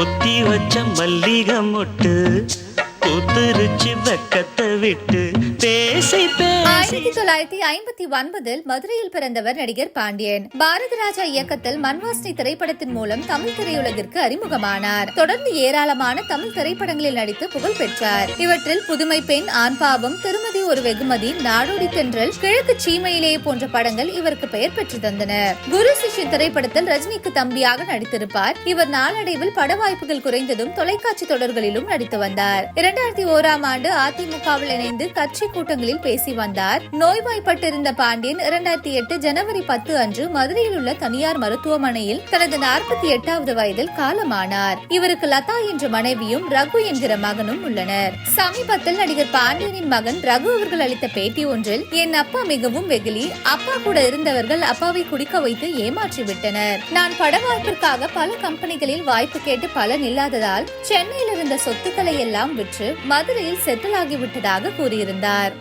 பொத்தி வச்ச மல்லிகை மொட்டு கூத்துருச்சி வெக்கத்தை விட்டு பேசி ஆயிரத்தி தொள்ளாயிரத்தி ஐம்பத்தி ஒன்பதில் மதுரையில் பிறந்தவர் நடிகர் பாண்டியன். பாரத ராஜா இயக்கத்தில் மண்வாசனை திரைப்படத்தின் மூலம் தமிழ் திரையுலகிற்கு அறிமுகமானார். தொடர்ந்து ஏராளமான தமிழ் திரைப்படங்களில் நடித்து புகழ் பெற்றார். இவற்றில் புதுமை பெண் ஆண்பாவம் திருமதி ஒரு வெகுமதி நாடோடி தென்றல் கிழக்கு சீமையிலே போன்ற படங்கள் இவருக்கு பெயர் பெற்று தந்தன. குரு சிஷி திரைப்படத்தில் ரஜினிக்கு தம்பியாக நடித்திருப்பார். இவர் நாளடைவில் பட வாய்ப்புகள் குறைந்ததும் தொலைக்காட்சி தொடர்களிலும் நடித்து வந்தார். இரண்டாயிரத்தி ஓராம் ஆண்டு அதிமுகவில் இணைந்து கட்சி கூட்டங்களில் பேசி வந்தார். நோய்வாய்ப்பட்டிருந்த பாண்டியன் இரண்டாயிரத்தி எட்டு ஜனவரி பத்து அன்று மதுரையில் உள்ள தனியார் மருத்துவமனையில் தனது நாற்பத்தி எட்டாவது வயதில் காலமானார். இவருக்கு லதா என்ற மனைவியும் ரகு என்கிற மகனும் உள்ளனர். சமீபத்தில் நடிகர் பாண்டியனின் மகன் ரகு அவர்கள் அளித்த பேட்டி ஒன்றில் என் அப்பா மிகவும் வெகுளி. அப்பா கூட இருந்தவர்கள் அப்பாவை குடிக்க வைத்து ஏமாற்றி விட்டனர் நான் பட வாய்ப்பிற்காக பல கம்பெனிகளில் வாய்ப்பு கேட்டு பலன் இல்லாததால் சென்னையில் இருந்த சொத்துக்களை எல்லாம் விற்று மதுரையில் செட்டில் ஆகிவிட்டதாக கூறியிருந்தார்.